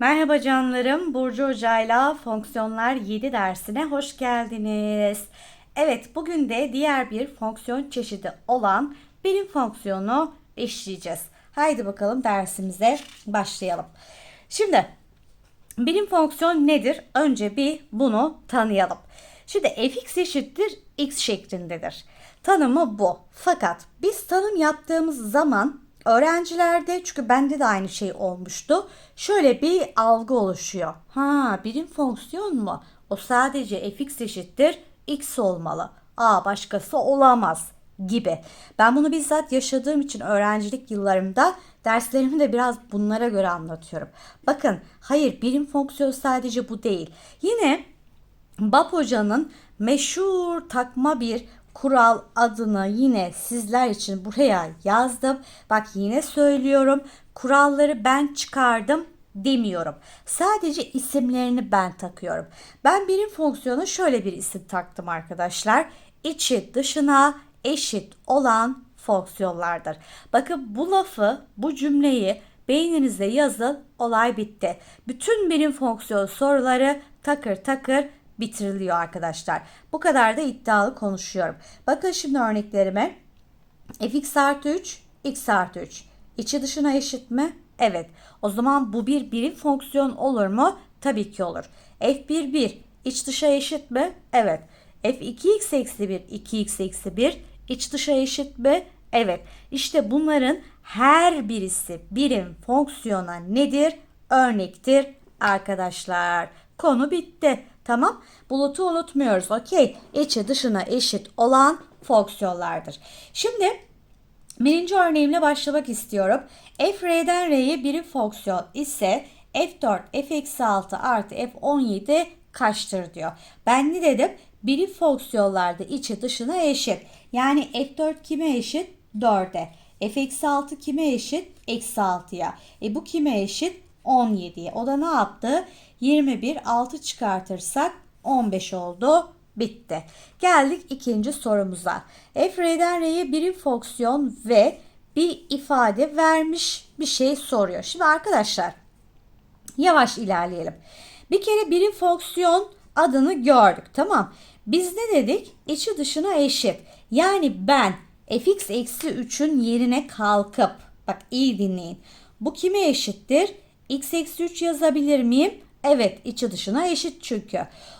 Merhaba canlarım, Burcu Hoca'yla Fonksiyonlar 7 dersine hoş geldiniz. Evet, bugün de diğer bir fonksiyon çeşidi olan birim fonksiyonu işleyeceğiz. Haydi bakalım dersimize başlayalım. Şimdi birim fonksiyon nedir? Önce bir bunu tanıyalım. Şimdi fx eşittir x şeklindedir. Tanımı bu. Fakat biz tanım yaptığımız zaman öğrencilerde çünkü bende de aynı şey olmuştu. Şöyle bir algı oluşuyor. Ha birim fonksiyon mu? O sadece fx eşittir x olmalı. Aa başkası olamaz gibi. Ben bunu bizzat yaşadığım için öğrencilik yıllarımda derslerimi de biraz bunlara göre anlatıyorum. Bakın hayır birim fonksiyon sadece bu değil. Yine Bab Hoca'nın meşhur takma bir kural adını yine sizler için buraya yazdım. Bak yine söylüyorum. Kuralları ben çıkardım demiyorum. Sadece isimlerini ben takıyorum. Ben birim fonksiyona şöyle bir isim taktım arkadaşlar. İçi dışına eşit olan fonksiyonlardır. Bakın bu lafı, bu cümleyi beyninize yazın, olay bitti. Bütün birim fonksiyon soruları takır takır bitiriliyor arkadaşlar. Bu kadar da iddialı konuşuyorum. Bakın şimdi örneklerime. fx artı 3, x artı 3. İçi dışına eşit mi? Evet. O zaman bu bir birim fonksiyon olur mu? Tabii ki olur. f1 1. İç dışa eşit mi? Evet. f2x eksi 1, 2x eksi 1. İç dışa eşit mi? Evet. İşte bunların her birisi birim fonksiyona nedir? Örnektir arkadaşlar. Konu bitti. Tamam. Bulutu unutmuyoruz. Okey. İçi dışına eşit olan fonksiyonlardır. Şimdi birinci örneğimle başlamak istiyorum. f r'den r'ye birim fonksiyon ise f4 f-6 artı f17 kaçtır diyor. Ben ne dedim? Birim fonksiyonlarda içi dışına eşit. Yani f4 kime eşit? 4'e. f-6 kime eşit? Eksi 6'ya. E bu kime eşit? 17'ye. O da ne yaptı? 21 6 çıkartırsak 15 oldu. Bitti. Geldik ikinci sorumuza. F R'den R'ye birim fonksiyon ve bir ifade vermiş bir şey soruyor. Şimdi arkadaşlar yavaş ilerleyelim. Bir kere birim fonksiyon adını gördük tamam. Biz ne dedik? İçi dışına eşit. Yani ben fx eksi 3'ün yerine kalkıp bak iyi dinleyin. Bu kime eşittir? X eksi 3 yazabilir miyim? Evet içi dışına eşit çünkü.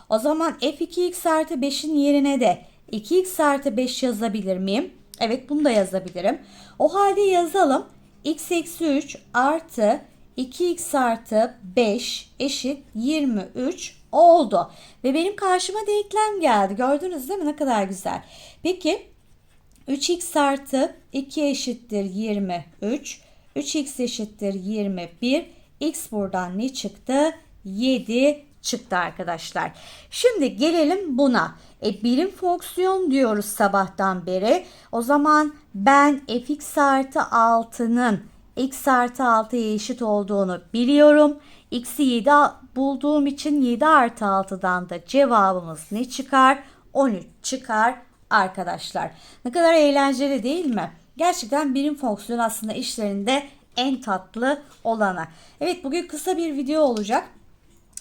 O zaman f2x artı 5'in yerine de 2x artı 5 yazabilir miyim? Evet bunu da yazabilirim. O halde yazalım. x eksi 3 artı 2x artı 5 eşit 23 oldu. Ve benim karşıma denklem geldi. Gördünüz değil mi ne kadar güzel. Peki 3x artı 2 eşittir 23. 3x eşittir 21. X buradan ne çıktı? 7 çıktı arkadaşlar. Şimdi gelelim buna. E, birim fonksiyon diyoruz sabahtan beri. O zaman ben fx artı 6'nın x artı 6'ya eşit olduğunu biliyorum. x'i 7 bulduğum için 7 artı 6'dan da cevabımız ne çıkar? 13 çıkar arkadaşlar. Ne kadar eğlenceli değil mi? Gerçekten birim fonksiyon aslında işlerinde en tatlı olanı. Evet bugün kısa bir video olacak.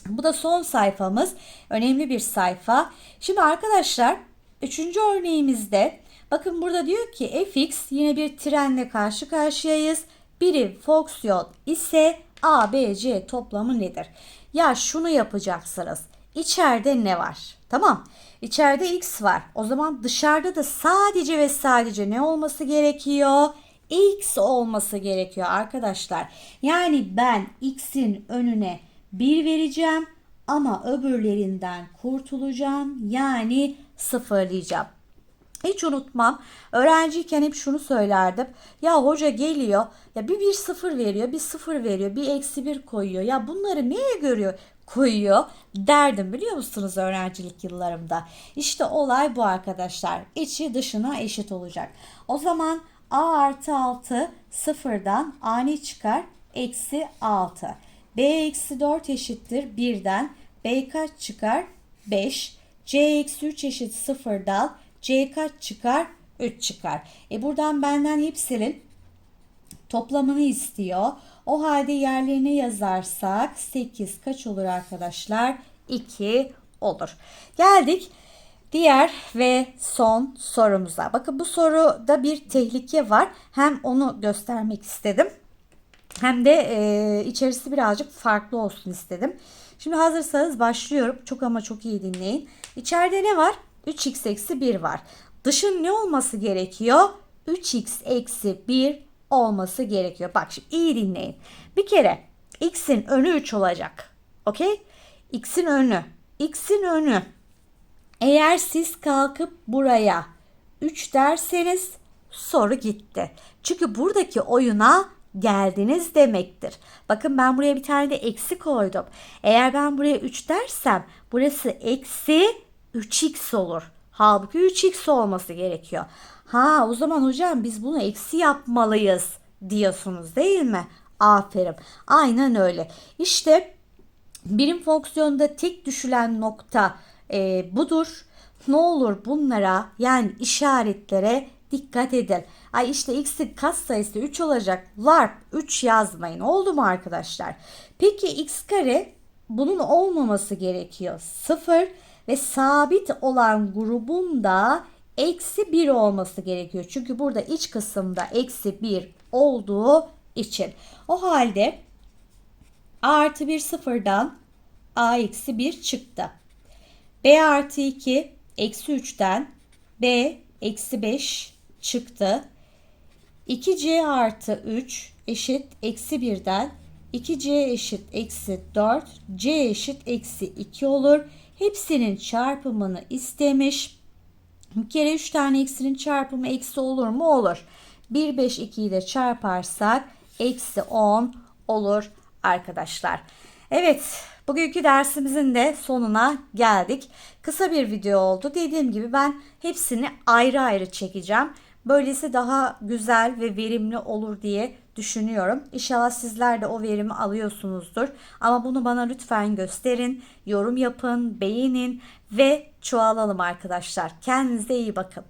Bu da son sayfamız. Önemli bir sayfa. Şimdi arkadaşlar üçüncü örneğimizde bakın burada diyor ki fx yine bir trenle karşı karşıyayız. Birim fonksiyon ise a, b, c toplamı nedir? Ya şunu yapacaksınız. İçeride ne var? Tamam. İçeride x var. O zaman dışarıda da sadece ve sadece ne olması gerekiyor? X olması gerekiyor arkadaşlar. Yani ben x'in önüne 1 vereceğim ama öbürlerinden kurtulacağım. Yani sıfırlayacağım. Hiç unutmam. Öğrenciyken hep şunu söylerdim. Ya hoca geliyor. Ya bir bir sıfır veriyor. Bir sıfır veriyor. Bir eksi bir koyuyor. Ya bunları neye görüyor? koyuyor derdim biliyor musunuz öğrencilik yıllarımda. İşte olay bu arkadaşlar. İçi dışına eşit olacak. O zaman a artı 6 sıfırdan a ne çıkar? Eksi 6. b eksi 4 eşittir 1'den. b kaç çıkar? 5. c eksi 3 eşit sıfırdan. c kaç çıkar? 3 çıkar. E buradan benden hepsinin toplamını istiyor. O halde yerlerine yazarsak 8 kaç olur arkadaşlar? 2 olur. Geldik diğer ve son sorumuza. Bakın bu soruda bir tehlike var. Hem onu göstermek istedim. Hem de e, içerisi birazcık farklı olsun istedim. Şimdi hazırsanız başlıyorum. Çok ama çok iyi dinleyin. İçeride ne var? 3x eksi 1 var. Dışın ne olması gerekiyor? 3x eksi 1 olması gerekiyor. Bak şimdi iyi dinleyin. Bir kere x'in önü 3 olacak. Okey? x'in önü. x'in önü. Eğer siz kalkıp buraya 3 derseniz soru gitti. Çünkü buradaki oyuna geldiniz demektir. Bakın ben buraya bir tane de eksi koydum. Eğer ben buraya 3 dersem burası eksi 3x olur. Halbuki 3x olması gerekiyor. Ha o zaman hocam biz bunu eksi yapmalıyız diyorsunuz değil mi? Aferin. Aynen öyle. İşte birim fonksiyonda tek düşülen nokta e, budur. Ne olur bunlara yani işaretlere dikkat edin. Ay işte x'in katsayısı 3 olacak. Larp 3 yazmayın. Oldu mu arkadaşlar? Peki x kare bunun olmaması gerekiyor. 0 ve sabit olan grubun da eksi 1 olması gerekiyor. Çünkü burada iç kısımda eksi 1 olduğu için. O halde artı 1 sıfırdan a eksi 1 çıktı. B artı 2 eksi 3'ten b eksi 5 çıktı. 2c artı 3 eşit eksi 1'den 2c eşit eksi 4 c eşit eksi 2 olur. Hepsinin çarpımını istemiş. Bir kere 3 tane eksinin çarpımı eksi olur mu? Olur. 1, 5, 2'yi de çarparsak eksi 10 olur arkadaşlar. Evet bugünkü dersimizin de sonuna geldik. Kısa bir video oldu. Dediğim gibi ben hepsini ayrı ayrı çekeceğim. Böylesi daha güzel ve verimli olur diye düşünüyorum. İnşallah sizler de o verimi alıyorsunuzdur. Ama bunu bana lütfen gösterin, yorum yapın, beğenin ve çoğalalım arkadaşlar. Kendinize iyi bakın.